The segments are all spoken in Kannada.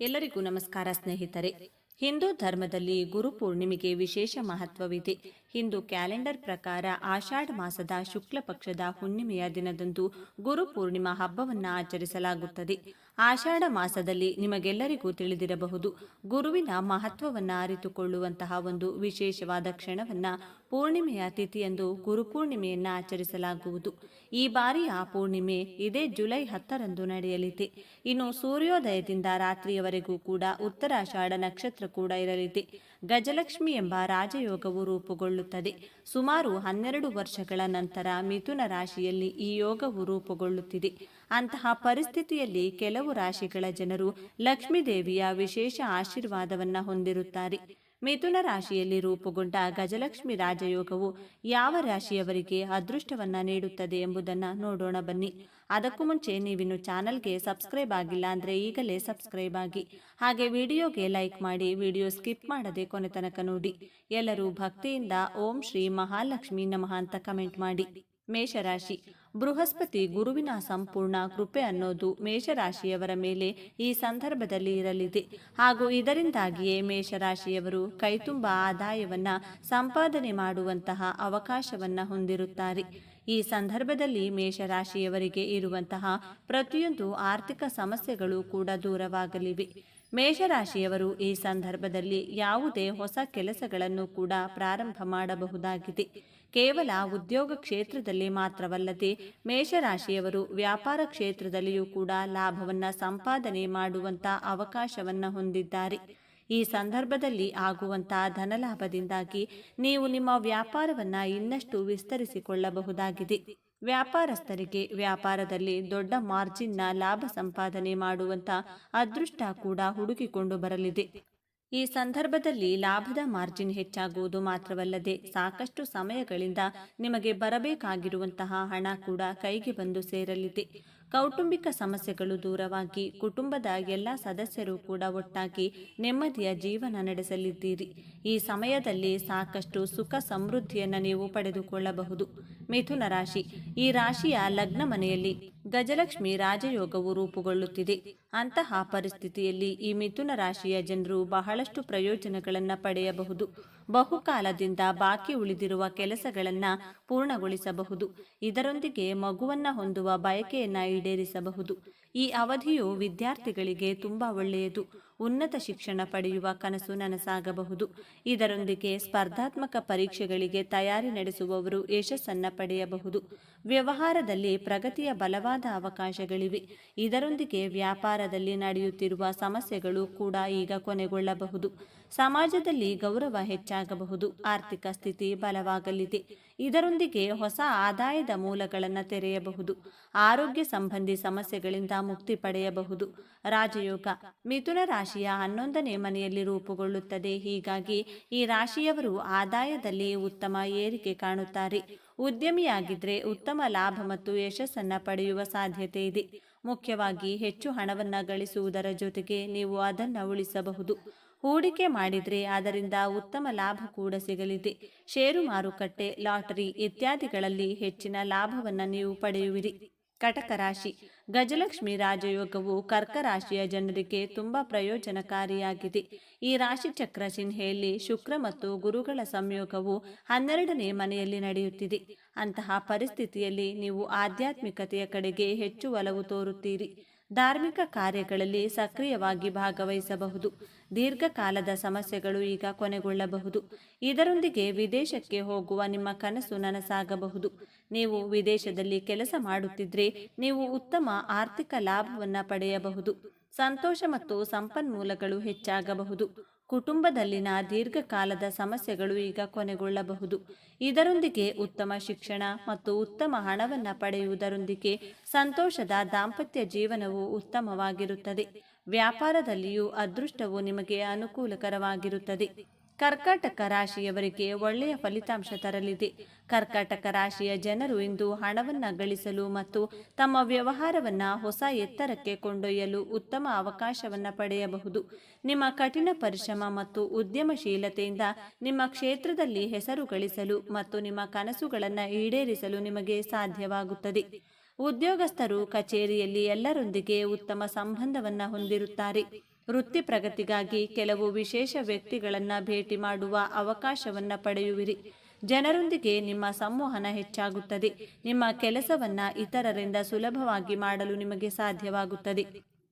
ಎಲ್ಲರಿಗೂ ನಮಸ್ಕಾರ ಸ್ನೇಹಿತರೆ. ಹಿಂದೂ ಧರ್ಮದಲ್ಲಿ ಗುರು ಪೂರ್ಣಿಮೆಗೆ ವಿಶೇಷ ಮಹತ್ವವಿದೆ. ಹಿಂದೂ ಕ್ಯಾಲೆಂಡರ್ ಪ್ರಕಾರ ಆಷಾಢ ಮಾಸದ ಶುಕ್ಲ ಪಕ್ಷದ ಹುಣ್ಣಿಮೆಯ ದಿನದಂದು ಗುರು ಪೂರ್ಣಿಮಾ ಹಬ್ಬವನ್ನು ಆಚರಿಸಲಾಗುತ್ತದೆ. ಆಷಾಢ ಮಾಸದಲ್ಲಿ ನಿಮಗೆಲ್ಲರಿಗೂ ತಿಳಿದಿರಬಹುದು. ಗುರುವಿನ ಮಹತ್ವವನ್ನು ಅರಿತುಕೊಳ್ಳುವಂತಹ ಒಂದು ವಿಶೇಷವಾದ ಕ್ಷಣವನ್ನು ಪೂರ್ಣಿಮೆಯ ತಿಥಿಯಂದು ಗುರುಪೂರ್ಣಿಮೆಯನ್ನು ಆಚರಿಸಲಾಗುವುದು. ಈ ಬಾರಿಯ ಪೂರ್ಣಿಮೆ ಇದೇ ಜುಲೈ ಹತ್ತರಂದು ನಡೆಯಲಿದೆ. ಇನ್ನು ಸೂರ್ಯೋದಯದಿಂದ ರಾತ್ರಿಯವರೆಗೂ ಕೂಡ ಉತ್ತರಾಷಾಢ ನಕ್ಷತ್ರ ಕೂಡ ಇರಲಿದೆ. ಗಜಲಕ್ಷ್ಮಿ ಎಂಬ ರಾಜಯೋಗವು ರೂಪುಗೊಳ್ಳುತ್ತದೆ. ಸುಮಾರು ಹನ್ನೆರಡು ವರ್ಷಗಳ ನಂತರ ಮಿಥುನ ರಾಶಿಯಲ್ಲಿ ಈ ಯೋಗವು ರೂಪುಗೊಳ್ಳುತ್ತಿದೆ. ಅಂತಹ ಪರಿಸ್ಥಿತಿಯಲ್ಲಿ ಕೆಲವು ರಾಶಿಗಳ ಜನರು ಲಕ್ಷ್ಮೀದೇವಿಯ ವಿಶೇಷ ಆಶೀರ್ವಾದವನ್ನು ಹೊಂದಿರುತ್ತಾರೆ. ಮಿಥುನ ರಾಶಿಯಲ್ಲಿ ರೂಪುಗೊಂಡ ಗಜಲಕ್ಷ್ಮಿ ರಾಜಯೋಗವು ಯಾವ ರಾಶಿಯವರಿಗೆ ಅದೃಷ್ಟವನ್ನ ನೀಡುತ್ತದೆ ಎಂಬುದನ್ನು ನೋಡೋಣ ಬನ್ನಿ. ಅದಕ್ಕೂ ಮುಂಚೆ ನೀವಿನ್ನು ಚಾನಲ್ಗೆ ಸಬ್ಸ್ಕ್ರೈಬ್ ಆಗಿಲ್ಲ ಅಂದರೆ ಈಗಲೇ ಸಬ್ಸ್ಕ್ರೈಬ್ ಆಗಿ. ಹಾಗೆ ವಿಡಿಯೋಗೆ ಲೈಕ್ ಮಾಡಿ ವಿಡಿಯೋ ಸ್ಕಿಪ್ ಮಾಡದೆ ಕೊನೆ ತನಕ ನೋಡಿ. ಎಲ್ಲರೂ ಭಕ್ತಿಯಿಂದ ಓಂ ಶ್ರೀ ಮಹಾಲಕ್ಷ್ಮಿ ನಮಃ ಅಂತ ಕಮೆಂಟ್ ಮಾಡಿ. ಮೇಷರಾಶಿ. ಬೃಹಸ್ಪತಿ ಗುರುವಿನ ಸಂಪೂರ್ಣ ಕೃಪೆ ಅನ್ನೋದು ಮೇಷರಾಶಿಯವರ ಮೇಲೆ ಈ ಸಂದರ್ಭದಲ್ಲಿ ಇರಲಿದೆ. ಹಾಗೂ ಇದರಿಂದಾಗಿಯೇ ಮೇಷರಾಶಿಯವರು ಕೈತುಂಬ ಆದಾಯವನ್ನ ಸಂಪಾದನೆ ಮಾಡುವಂತಹ ಅವಕಾಶವನ್ನ ಹೊಂದಿರುತ್ತಾರೆ. ಈ ಸಂದರ್ಭದಲ್ಲಿ ಮೇಷರಾಶಿಯವರಿಗೆ ಇರುವಂತಹ ಪ್ರತಿಯೊಂದು ಆರ್ಥಿಕ ಸಮಸ್ಯೆಗಳು ಕೂಡ ದೂರವಾಗಲಿವೆ. ಮೇಷರಾಶಿಯವರು ಈ ಸಂದರ್ಭದಲ್ಲಿ ಯಾವುದೇ ಹೊಸ ಕೆಲಸಗಳನ್ನು ಕೂಡ ಪ್ರಾರಂಭ ಮಾಡಬಹುದಾಗಿದೆ. ಕೇವಲ ಉದ್ಯೋಗ ಕ್ಷೇತ್ರದಲ್ಲಿ ಮಾತ್ರವಲ್ಲದೆ ಮೇಷರಾಶಿಯವರು ವ್ಯಾಪಾರ ಕ್ಷೇತ್ರದಲ್ಲಿಯೂ ಕೂಡ ಲಾಭವನ್ನು ಸಂಪಾದನೆ ಮಾಡುವಂತ ಅವಕಾಶವನ್ನ ಹೊಂದಿದ್ದಾರೆ. ಈ ಸಂದರ್ಭದಲ್ಲಿ ಆಗುವಂತಹ ಧನಲಾಭದಿಂದಾಗಿ ನೀವು ನಿಮ್ಮ ವ್ಯಾಪಾರವನ್ನ ಇನ್ನಷ್ಟು ವಿಸ್ತರಿಸಿಕೊಳ್ಳಬಹುದಾಗಿದೆ. ವ್ಯಾಪಾರಸ್ಥರಿಗೆ ವ್ಯಾಪಾರದಲ್ಲಿ ದೊಡ್ಡ ಮಾರ್ಜಿನ್ನ ಲಾಭ ಸಂಪಾದನೆ ಮಾಡುವಂತ ಅದೃಷ್ಟ ಕೂಡ ಹುಡುಕಿಕೊಂಡು ಬರಲಿದೆ. ಈ ಸಂದರ್ಭದಲ್ಲಿ ಲಾಭದ ಮಾರ್ಜಿನ್ ಹೆಚ್ಚಾಗುವುದು ಮಾತ್ರವಲ್ಲದೆ ಸಾಕಷ್ಟು ಸಮಯಗಳಿಂದ ನಿಮಗೆ ಬರಬೇಕಾಗಿರುವಂತಹ ಹಣ ಕೂಡ ಕೈಗೆ ಬಂದು ಸೇರಲಿದೆ. ಕೌಟುಂಬಿಕ ಸಮಸ್ಯೆಗಳು ದೂರವಾಗಿ ಕುಟುಂಬದ ಎಲ್ಲ ಸದಸ್ಯರು ಕೂಡ ಒಟ್ಟಾಗಿ ನೆಮ್ಮದಿಯ ಜೀವನ ನಡೆಸಲಿದ್ದೀರಿ. ಈ ಸಮಯದಲ್ಲಿ ಸಾಕಷ್ಟು ಸುಖ ಸಮೃದ್ಧಿಯನ್ನು ನೀವು ಪಡೆದುಕೊಳ್ಳಬಹುದು. ಮಿಥುನ ರಾಶಿ. ಈ ರಾಶಿಯ ಲಗ್ನ ಮನೆಯಲ್ಲಿ ಗಜಲಕ್ಷ್ಮಿ ರಾಜಯೋಗವು ರೂಪುಗೊಳ್ಳುತ್ತಿದೆ. ಅಂತಹ ಪರಿಸ್ಥಿತಿಯಲ್ಲಿ ಈ ಮಿಥುನ ರಾಶಿಯ ಜನರು ಬಹಳಷ್ಟು ಪ್ರಯೋಜನಗಳನ್ನು ಪಡೆಯಬಹುದು. ಬಹುಕಾಲದಿಂದ ಬಾಕಿ ಉಳಿದಿರುವ ಕೆಲಸಗಳನ್ನು ಪೂರ್ಣಗೊಳಿಸಬಹುದು. ಇದರೊಂದಿಗೆ ಮಗುವನ್ನು ಹೊಂದುವ ಬಯಕೆಯನ್ನು ಈಡೇರಿಸಬಹುದು. ಈ ಅವಧಿಯು ವಿದ್ಯಾರ್ಥಿಗಳಿಗೆ ತುಂಬ ಒಳ್ಳೆಯದು. ಉನ್ನತ ಶಿಕ್ಷಣ ಪಡೆಯುವ ಕನಸು ನನಸಾಗಬಹುದು. ಇದರೊಂದಿಗೆ ಸ್ಪರ್ಧಾತ್ಮಕ ಪರೀಕ್ಷೆಗಳಿಗೆ ತಯಾರಿ ನಡೆಸುವವರು ಯಶಸ್ಸನ್ನು ಪಡೆಯಬಹುದು. ವ್ಯವಹಾರದಲ್ಲಿ ಪ್ರಗತಿಯ ಬಲವಾದ ಅವಕಾಶಗಳಿವೆ. ಇದರೊಂದಿಗೆ ವ್ಯಾಪಾರದಲ್ಲಿ ನಡೆಯುತ್ತಿರುವ ಸಮಸ್ಯೆಗಳು ಕೂಡ ಈಗ ಕೊನೆಗೊಳ್ಳಬಹುದು. ಸಮಾಜದಲ್ಲಿ ಗೌರವ ಹೆಚ್ಚಾಗಬಹುದು. ಆರ್ಥಿಕ ಸ್ಥಿತಿ ಬಲವಾಗಲಿದೆ. ಇದರೊಂದಿಗೆ ಹೊಸ ಆದಾಯದ ಮೂಲಗಳನ್ನು ತೆರೆಯಬಹುದು. ಆರೋಗ್ಯ ಸಂಬಂಧಿ ಸಮಸ್ಯೆಗಳಿಂದ ಮುಕ್ತಿ ಪಡೆಯಬಹುದು. ರಾಜಯೋಗ ಮಿಥುನ ರಾಶಿಯ ಹನ್ನೊಂದನೇ ಮನೆಯಲ್ಲಿ ರೂಪುಗೊಳ್ಳುತ್ತದೆ. ಹೀಗಾಗಿ ಈ ರಾಶಿಯವರು ಆದಾಯದಲ್ಲಿ ಉತ್ತಮ ಏರಿಕೆ ಕಾಣುತ್ತಾರೆ. ಉದ್ಯಮಿಯಾಗಿದ್ರೆ ಉತ್ತಮ ಲಾಭ ಮತ್ತು ಯಶಸ್ಸನ್ನು ಪಡೆಯುವ ಸಾಧ್ಯತೆ ಇದೆ. ಮುಖ್ಯವಾಗಿ ಹೆಚ್ಚು ಹಣವನ್ನು ಗಳಿಸುವುದರ ಜೊತೆಗೆ ನೀವು ಅದನ್ನು ಉಳಿಸಬಹುದು. ಹೂಡಿಕೆ ಮಾಡಿದರೆ ಅದರಿಂದ ಉತ್ತಮ ಲಾಭ ಕೂಡ ಸಿಗಲಿದೆ. ಷೇರು ಮಾರುಕಟ್ಟೆ, ಲಾಟರಿ ಇತ್ಯಾದಿಗಳಲ್ಲಿ ಹೆಚ್ಚಿನ ಲಾಭವನ್ನು ನೀವು ಪಡೆಯುವಿರಿ. ಕಟಕ ರಾಶಿ ಗಜಲಕ್ಷ್ಮಿ ರಾಜಯೋಗವು ಕರ್ಕ ರಾಶಿಯ ಜನರಿಗೆ ತುಂಬಾ ಪ್ರಯೋಜನಕಾರಿಯಾಗಿದೆ. ಈ ರಾಶಿ ಚಕ್ರ ಚಿಹ್ನೆಯಲ್ಲಿ ಶುಕ್ರ ಮತ್ತು ಗುರುಗಳ ಸಂಯೋಗವು ಹನ್ನೆರಡನೇ ಮನೆಯಲ್ಲಿ ನಡೆಯುತ್ತಿದೆ. ಅಂತಹ ಪರಿಸ್ಥಿತಿಯಲ್ಲಿ ನೀವು ಆಧ್ಯಾತ್ಮಿಕತೆಯ ಕಡೆಗೆ ಹೆಚ್ಚು ಒಲವು ತೋರುತ್ತೀರಿ. ಧಾರ್ಮಿಕ ಕಾರ್ಯಗಳಲ್ಲಿ ಸಕ್ರಿಯವಾಗಿ ಭಾಗವಹಿಸಬಹುದು. ದೀರ್ಘಕಾಲದ ಸಮಸ್ಯೆಗಳು ಈಗ ಕೊನೆಗೊಳ್ಳಬಹುದು. ಇದರೊಂದಿಗೆ ವಿದೇಶಕ್ಕೆ ಹೋಗುವ ನಿಮ್ಮ ಕನಸು ನನಸಾಗಬಹುದು. ನೀವು ವಿದೇಶದಲ್ಲಿ ಕೆಲಸ ಮಾಡುತ್ತಿದ್ರೆ ನೀವು ಉತ್ತಮ ಆರ್ಥಿಕ ಲಾಭವನ್ನು ಪಡೆಯಬಹುದು. ಸಂತೋಷ ಮತ್ತು ಸಂಪನ್ಮೂಲಗಳು ಹೆಚ್ಚಾಗಬಹುದು. ಕುಟುಂಬದಲ್ಲಿನ ದೀರ್ಘಕಾಲದ ಸಮಸ್ಯೆಗಳು ಈಗ ಕೊನೆಗೊಳ್ಳಬಹುದು. ಇದರೊಂದಿಗೆ ಉತ್ತಮ ಶಿಕ್ಷಣ ಮತ್ತು ಉತ್ತಮ ಹಣವನ್ನು ಪಡೆಯುವುದರೊಂದಿಗೆ ಸಂತೋಷದ ದಾಂಪತ್ಯ ಜೀವನವು ಉತ್ತಮವಾಗಿರುತ್ತದೆ. ವ್ಯಾಪಾರದಲ್ಲಿಯೂ ಅದೃಷ್ಟವು ನಿಮಗೆ ಅನುಕೂಲಕರವಾಗಿರುತ್ತದೆ. ಕರ್ಕಾಟಕ ರಾಶಿಯವರಿಗೆ ಒಳ್ಳೆಯ ಫಲಿತಾಂಶ ತರಲಿದೆ. ಕರ್ಕಾಟಕ ರಾಶಿಯ ಜನರು ಇಂದು ಹಣವನ್ನು ಗಳಿಸಲು ಮತ್ತು ತಮ್ಮ ವ್ಯವಹಾರವನ್ನು ಹೊಸ ಎತ್ತರಕ್ಕೆ ಕೊಂಡೊಯ್ಯಲು ಉತ್ತಮ ಅವಕಾಶವನ್ನು ಪಡೆಯಬಹುದು. ನಿಮ್ಮ ಕಠಿಣ ಪರಿಶ್ರಮ ಮತ್ತು ಉದ್ಯಮಶೀಲತೆಯಿಂದ ನಿಮ್ಮ ಕ್ಷೇತ್ರದಲ್ಲಿ ಹೆಸರು ಗಳಿಸಲು ಮತ್ತು ನಿಮ್ಮ ಕನಸುಗಳನ್ನು ಈಡೇರಿಸಲು ನಿಮಗೆ ಸಾಧ್ಯವಾಗುತ್ತದೆ. ಉದ್ಯೋಗಸ್ಥರು ಕಚೇರಿಯಲ್ಲಿ ಎಲ್ಲರೊಂದಿಗೆ ಉತ್ತಮ ಸಂಬಂಧವನ್ನು ಹೊಂದಿರುತ್ತಾರೆ. ವೃತ್ತಿ ಪ್ರಗತಿಗಾಗಿ ಕೆಲವು ವಿಶೇಷ ವ್ಯಕ್ತಿಗಳನ್ನು ಭೇಟಿ ಮಾಡುವ ಅವಕಾಶವನ್ನು ಪಡೆಯುವಿರಿ. ಜನರೊಂದಿಗೆ ನಿಮ್ಮ ಸಂವಹನ ಹೆಚ್ಚಾಗುತ್ತದೆ. ನಿಮ್ಮ ಕೆಲಸವನ್ನು ಇತರರಿಂದ ಸುಲಭವಾಗಿ ಮಾಡಲು ನಿಮಗೆ ಸಾಧ್ಯವಾಗುತ್ತದೆ.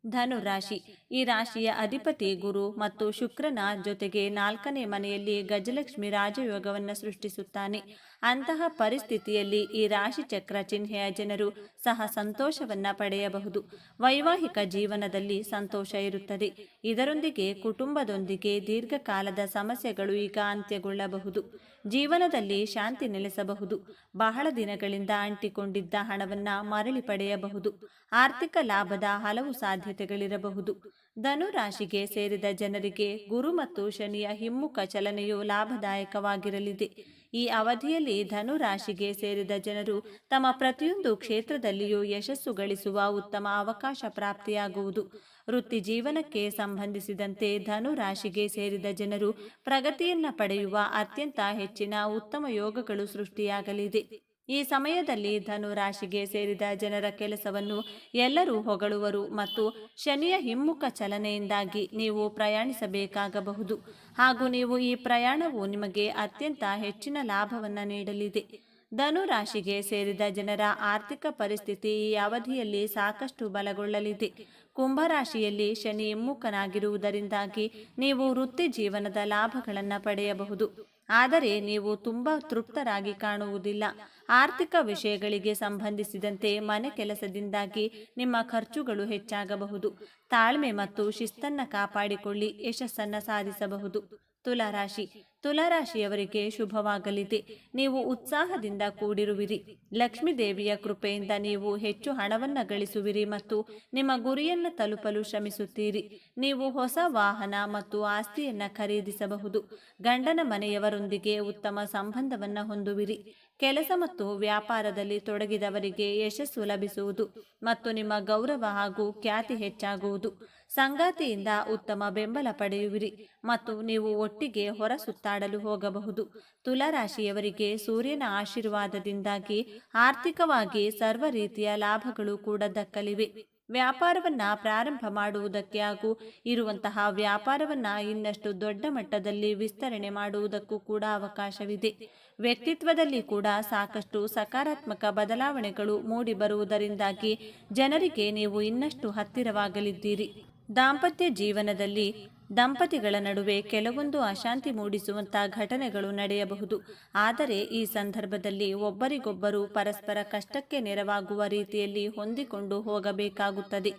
ಧನು ರಾಶಿ. ಈ ರಾಶಿಯ ಅಧಿಪತಿ ಗುರು ಮತ್ತು ಶುಕ್ರನ ಜೊತೆಗೆ ನಾಲ್ಕನೇ ಮನೆಯಲ್ಲಿ ಗಜಲಕ್ಷ್ಮಿ ರಾಜಯೋಗವನ್ನು ಸೃಷ್ಟಿಸುತ್ತಾನೆ. ಅಂತಹ ಪರಿಸ್ಥಿತಿಯಲ್ಲಿ ಈ ರಾಶಿ ಚಕ್ರ ಚಿಹ್ನೆಯ ಜನರು ಸಹ ಸಂತೋಷವನ್ನ ಪಡೆಯಬಹುದು. ವೈವಾಹಿಕ ಜೀವನದಲ್ಲಿ ಸಂತೋಷ ಇರುತ್ತದೆ. ಇದರೊಂದಿಗೆ ಕುಟುಂಬದೊಂದಿಗೆ ದೀರ್ಘಕಾಲದ ಸಮಸ್ಯೆಗಳು ಈಗ ಅಂತ್ಯಗೊಳ್ಳಬಹುದು. ಜೀವನದಲ್ಲಿ ಶಾಂತಿ ನೆಲೆಸಬಹುದು. ಬಹಳ ದಿನಗಳಿಂದ ಅಂಟಿಕೊಂಡಿದ್ದ ಹಣವನ್ನ ಮರಳಿ ಪಡೆಯಬಹುದು. ಆರ್ಥಿಕ ಲಾಭದ ಹಲವು ಸಾಧ್ಯತೆಗಳಿರಬಹುದು. ಧನು ರಾಶಿಗೆ ಸೇರಿದ ಜನರಿಗೆ ಗುರು ಮತ್ತು ಶನಿಯ ಹಿಮ್ಮುಖ ಚಲನೆಯು ಲಾಭದಾಯಕವಾಗಿರಲಿದೆ. ಈ ಅವಧಿಯಲ್ಲಿ ಧನು ರಾಶಿಗೆ ಸೇರಿದ ಜನರು ತಮ್ಮ ಪ್ರತಿಯೊಂದು ಕ್ಷೇತ್ರದಲ್ಲಿಯೂ ಯಶಸ್ಸು ಗಳಿಸುವ ಉತ್ತಮ ಅವಕಾಶ ಪ್ರಾಪ್ತಿಯಾಗುವುದು. ವೃತ್ತಿ ಜೀವನಕ್ಕೆ ಸಂಬಂಧಿಸಿದಂತೆ ಧನು ರಾಶಿಗೆ ಸೇರಿದ ಜನರು ಪ್ರಗತಿಯನ್ನ ಪಡೆಯುವ ಅತ್ಯಂತ ಹೆಚ್ಚಿನ ಉತ್ತಮ ಯೋಗಗಳು ಸೃಷ್ಟಿಯಾಗಲಿದೆ. ಈ ಸಮಯದಲ್ಲಿ ಧನು ರಾಶಿಗೆ ಸೇರಿದ ಜನರ ಕೆಲಸವನ್ನು ಎಲ್ಲರೂ ಹೊಗಳುವರು ಮತ್ತು ಶನಿಯ ಹಿಮ್ಮುಖ ಚಲನೆಯಿಂದಾಗಿ ನೀವು ಪ್ರಯಾಣಿಸಬೇಕಾಗಬಹುದು. ಹಾಗೂ ನೀವು ಈ ಪ್ರಯಾಣವು ನಿಮಗೆ ಅತ್ಯಂತ ಹೆಚ್ಚಿನ ಲಾಭವನ್ನು ನೀಡಲಿದೆ. ಧನು ರಾಶಿಗೆ ಸೇರಿದ ಜನರ ಆರ್ಥಿಕ ಪರಿಸ್ಥಿತಿ ಈ ಅವಧಿಯಲ್ಲಿ ಸಾಕಷ್ಟು ಬಲಗೊಳ್ಳಲಿದೆ. ಕುಂಭರಾಶಿಯಲ್ಲಿ ಶನಿ ಹಿಮ್ಮುಖನಾಗಿರುವುದರಿಂದಾಗಿ ನೀವು ವೃತ್ತಿ ಜೀವನದ ಲಾಭಗಳನ್ನು ಪಡೆಯಬಹುದು. ಆದರೆ ನೀವು ತುಂಬಾ ತೃಪ್ತರಾಗಿ ಕಾಣುವುದಿಲ್ಲ. ಆರ್ಥಿಕ ವಿಷಯಗಳಿಗೆ ಸಂಬಂಧಿಸಿದಂತೆ ಮನೆ ಕೆಲಸದಿಂದಾಗಿ ನಿಮ್ಮ ಖರ್ಚುಗಳು ಹೆಚ್ಚಾಗಬಹುದು. ತಾಳ್ಮೆ ಮತ್ತು ಶಿಸ್ತನ್ನು ಕಾಪಾಡಿಕೊಳ್ಳಿ, ಯಶಸ್ಸನ್ನು ಸಾಧಿಸಬಹುದು. ತುಲಾರಾಶಿ. ತುಲಾರಾಶಿಯವರಿಗೆ ಶುಭವಾಗಲಿದೆ. ನೀವು ಉತ್ಸಾಹದಿಂದ ಕೂಡಿರುವಿರಿ. ಲಕ್ಷ್ಮೀ ದೇವಿಯ ಕೃಪೆಯಿಂದ ನೀವು ಹೆಚ್ಚು ಹಣವನ್ನು ಗಳಿಸುವಿರಿ ಮತ್ತು ನಿಮ್ಮ ಗುರಿಯನ್ನು ತಲುಪಲು ಶ್ರಮಿಸುತ್ತೀರಿ. ನೀವು ಹೊಸ ವಾಹನ ಮತ್ತು ಆಸ್ತಿಯನ್ನು ಖರೀದಿಸಬಹುದು. ಗಂಡನ ಮನೆಯವರೊಂದಿಗೆ ಉತ್ತಮ ಸಂಬಂಧವನ್ನು ಹೊಂದುವಿರಿ. ಕೆಲಸ ಮತ್ತು ವ್ಯಾಪಾರದಲ್ಲಿ ತೊಡಗಿದವರಿಗೆ ಯಶಸ್ಸು ಲಭಿಸುವುದು ಮತ್ತು ನಿಮ್ಮ ಗೌರವ ಹಾಗೂ ಖ್ಯಾತಿ ಹೆಚ್ಚಾಗುವುದು. ಸಂಗಾತಿಯಿಂದ ಉತ್ತಮ ಬೆಂಬಲ ಪಡೆಯುವಿರಿ ಮತ್ತು ನೀವು ಒಟ್ಟಿಗೆ ಹೊರ ಸುತ್ತಾಡಲು ಹೋಗಬಹುದು. ತುಲಾರಾಶಿಯವರಿಗೆ ಸೂರ್ಯನ ಆಶೀರ್ವಾದದಿಂದಾಗಿ ಆರ್ಥಿಕವಾಗಿ ಸರ್ವ ರೀತಿಯ ಲಾಭಗಳು ಕೂಡ ದಕ್ಕಲಿವೆ. ವ್ಯಾಪಾರವನ್ನ ಪ್ರಾರಂಭ ಮಾಡುವುದಕ್ಕೆ ಹಾಗೂ ಇರುವಂತಹ ವ್ಯಾಪಾರವನ್ನ ಇನ್ನಷ್ಟು ದೊಡ್ಡ ಮಟ್ಟದಲ್ಲಿ ವಿಸ್ತರಣೆ ಮಾಡುವುದಕ್ಕೂ ಕೂಡ ಅವಕಾಶವಿದೆ. ವ್ಯಕ್ತಿತ್ವದಲ್ಲಿ ಕೂಡ ಸಾಕಷ್ಟು ಸಕಾರಾತ್ಮಕ ಬದಲಾವಣೆಗಳು ಮೂಡಿ ಬರುವುದರಿಂದಾಗಿ ಜನರಿಗೆ ನೀವು ಇನ್ನಷ್ಟು ಹತ್ತಿರವಾಗಲಿದ್ದೀರಿ. ದಾಂಪತ್ಯ ಜೀವನದಲ್ಲಿ ದಂಪತಿಗಳ ನಡುವೆ ಕೆಲವೊಂದು ಅಶಾಂತಿ ಮೂಡಿಸುವಂತಹ ಘಟನೆಗಳು ನಡೆಯಬಹುದು. ಆದರೆ ಈ ಸಂದರ್ಭದಲ್ಲಿ ಒಬ್ಬರಿಗೊಬ್ಬರು ಪರಸ್ಪರ ಕಷ್ಟಕ್ಕೆ ನೆರವಾಗುವ ರೀತಿಯಲ್ಲಿ ಹೊಂದಿಕೊಂಡು ಹೋಗಬೇಕಾಗುತ್ತದೆ.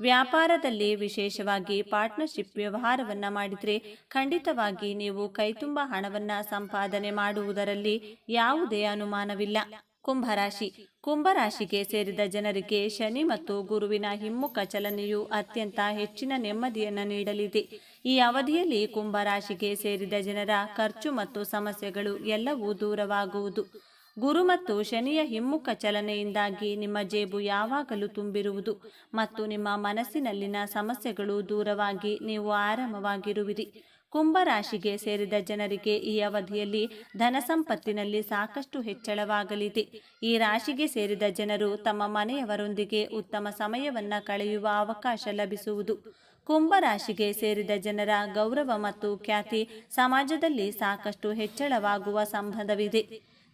ವ್ಯಾಪಾರದಲ್ಲಿ ವಿಶೇಷವಾಗಿ ಪಾರ್ಟ್ನರ್ಶಿಪ್ ವ್ಯವಹಾರವನ್ನು ಮಾಡಿದರೆ ಖಂಡಿತವಾಗಿ ನೀವು ಕೈತುಂಬ ಹಣವನ್ನು ಸಂಪಾದನೆ ಮಾಡುವುದರಲ್ಲಿ ಯಾವುದೇ ಅನುಮಾನವಿಲ್ಲ. ಕುಂಭರಾಶಿ. ಕುಂಭರಾಶಿಗೆ ಸೇರಿದ ಜನರಿಗೆ ಶನಿ ಮತ್ತು ಗುರುವಿನ ಹಿಮ್ಮುಖ ಚಲನೆಯು ಅತ್ಯಂತ ಹೆಚ್ಚಿನ ನೆಮ್ಮದಿಯನ್ನು ನೀಡಲಿದೆ. ಈ ಅವಧಿಯಲ್ಲಿ ಕುಂಭರಾಶಿಗೆ ಸೇರಿದ ಜನರ ಖರ್ಚು ಮತ್ತು ಸಮಸ್ಯೆಗಳು ಎಲ್ಲವೂ ದೂರವಾಗುವುದು. ಗುರು ಮತ್ತು ಶನಿಯ ಹಿಮ್ಮುಖ ಚಲನೆಯಿಂದಾಗಿ ನಿಮ್ಮ ಜೇಬು ಯಾವಾಗಲೂ ತುಂಬಿರುವುದು ಮತ್ತು ನಿಮ್ಮ ಮನಸ್ಸಿನಲ್ಲಿನ ಸಮಸ್ಯೆಗಳು ದೂರವಾಗಿ ನೀವು ಆರಾಮವಾಗಿರುವಿರಿ. ಕುಂಭರಾಶಿಗೆ ಸೇರಿದ ಜನರಿಗೆ ಈ ಅವಧಿಯಲ್ಲಿ ಧನ ಸಂಪತ್ತಿನಲ್ಲಿ ಸಾಕಷ್ಟು ಹೆಚ್ಚಳವಾಗಲಿದೆ. ಈ ರಾಶಿಗೆ ಸೇರಿದ ಜನರು ತಮ್ಮ ಮನೆಯವರೊಂದಿಗೆ ಉತ್ತಮ ಸಮಯವನ್ನ ಕಳೆಯುವ ಅವಕಾಶ ಲಭಿಸುವುದು. ಕುಂಭರಾಶಿಗೆ ಸೇರಿದ ಜನರ ಗೌರವ ಮತ್ತು ಖ್ಯಾತಿ ಸಮಾಜದಲ್ಲಿ ಸಾಕಷ್ಟು ಹೆಚ್ಚಳವಾಗುವ ಸಂಬಂಧವಿದೆ.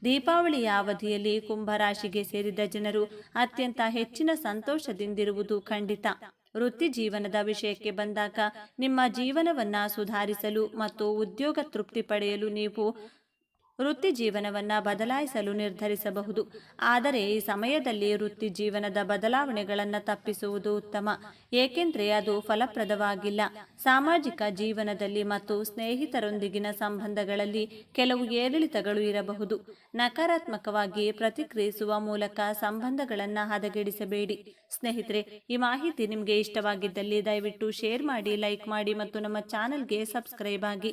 ದೀಪಾವಳಿಯ ಅವಧಿಯಲ್ಲಿ ಕುಂಭರಾಶಿಗೆ ಸೇರಿದ ಜನರು ಅತ್ಯಂತ ಹೆಚ್ಚಿನ ಸಂತೋಷದಿಂದಿರುವುದು ಖಂಡಿತ. ವೃತ್ತಿ ಜೀವನದ ವಿಷಯಕ್ಕೆ ಬಂದಾಗ ನಿಮ್ಮ ಜೀವನವನ್ನ ಸುಧಾರಿಸಲು ಮತ್ತು ಉದ್ಯೋಗ ತೃಪ್ತಿ ಪಡೆಯಲು ನೀವು ವೃತ್ತಿ ಜೀವನವನ್ನ ಬದಲಾಯಿಸಲು ನಿರ್ಧರಿಸಬಹುದು. ಆದರೆ ಈ ಸಮಯದಲ್ಲಿ ವೃತ್ತಿ ಜೀವನದ ಬದಲಾವಣೆಗಳನ್ನು ತಪ್ಪಿಸುವುದು ಉತ್ತಮ. ಏಕೆಂದರೆ ಅದು ಫಲಪ್ರದವಾಗಿಲ್ಲ. ಸಾಮಾಜಿಕ ಜೀವನದಲ್ಲಿ ಮತ್ತು ಸ್ನೇಹಿತರೊಂದಿಗಿನ ಸಂಬಂಧಗಳಲ್ಲಿ ಕೆಲವು ಏರಿಳಿತಗಳು ಇರಬಹುದು. ನಕಾರಾತ್ಮಕವಾಗಿ ಪ್ರತಿಕ್ರಿಯಿಸುವ ಮೂಲಕ ಸಂಬಂಧಗಳನ್ನು ಹದಗೆಡಿಸಬೇಡಿ. ಸ್ನೇಹಿತರೆ, ಈ ಮಾಹಿತಿ ನಿಮಗೆ ಇಷ್ಟವಾಗಿದ್ದಲ್ಲಿ ದಯವಿಟ್ಟು ಶೇರ್ ಮಾಡಿ, ಲೈಕ್ ಮಾಡಿ ಮತ್ತು ನಮ್ಮ ಚಾನಲ್ಗೆ ಸಬ್ಸ್ಕ್ರೈಬ್ ಆಗಿ.